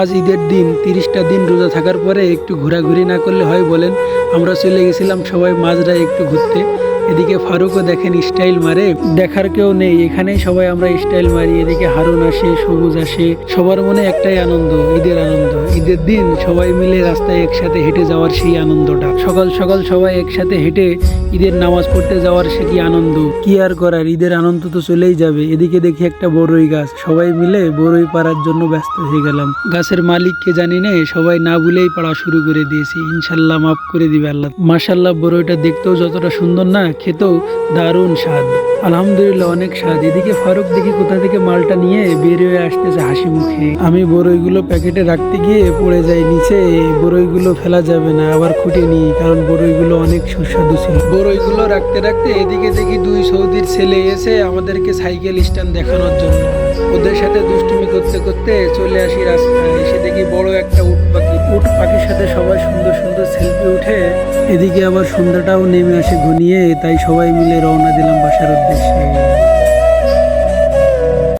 আজ ঈদের দিন, তিরিশটা দিন রোজা থাকার পরে একটু ঘোরাঘুরি না করলে হয় বলেন, আমরা চলে গেছিলাম সবাই মাঝরায় একটু ঘুরতে। এদিকে ফারুকও দেখেন স্টাইল মারে, দেখার কেউ নেই, এখানেই সবাই আমরা স্টাইল মারি, এদিকে হারুন আসে, সবুজ আসে, সবার মনে একটাই আনন্দ, ঈদের আনন্দ। ঈদের দিন সবাই মিলে রাস্তায় একসাথে হেঁটে যাওয়ার সেই আনন্দটা। সকাল সকাল সবাই একসাথে হেঁটে ঈদের নামাজ পড়তে যাওয়ার সে কি আনন্দ? কি আর করার? ঈদের আনন্দ তো চলেই যাবে। এদিকে দেখি একটা বড়ই গাছ। সবাই মিলে বড়ই পাড়ার জন্য ব্যস্ত হয়ে গেলাম। গাছের মালিককে জানি না, সবাই না ভুলেই পাড়া শুরু করে দিয়েছি। ইনশাল্লাহ মাফ করে দিবে আল্লাহ। মাশাল্লাহ বড়ইটা দেখতেও যতটা সুন্দর না, খেতেও দারুণ স্বাদ। আলহামদুলিল্লাহ অনেক স্বাদ। এদিকে ফারুক দেখি কোথা থেকে মালটা নিয়ে বের হয়ে আসতেছে হাসি মুখে। আমি বড়ইগুলো প্যাকেটে রাখতে গিয়ে পড়ে যাই নিচে। বড়ইগুলো ফেলা যাবে না, আবার খুঁটে নিই, কারণ বড়ইগুলো অনেক সুস্বাদু ছিল। বড়ইগুলো রাখতে রাখতে এদিকে দেখি দুই সৌদির ছেলে এসে আমাদেরকে সাইকেল স্ট্যান্ড দেখানোর জন্য। ওদের সাথে দুষ্টুমি করতে করতে চলে আসি রাস্তায়। এসে দেখি বড় একটা উট পাখি। উট পাখির সাথে সবাই সুন্দর সুন্দর সেলফি উঠে। এদিকে আবার সন্ধ্যাটাও নেমে আসে ঘনিয়ে। তাই সবাই মিলে রওনা দিলাম বাসার উদ্দেশ্যে।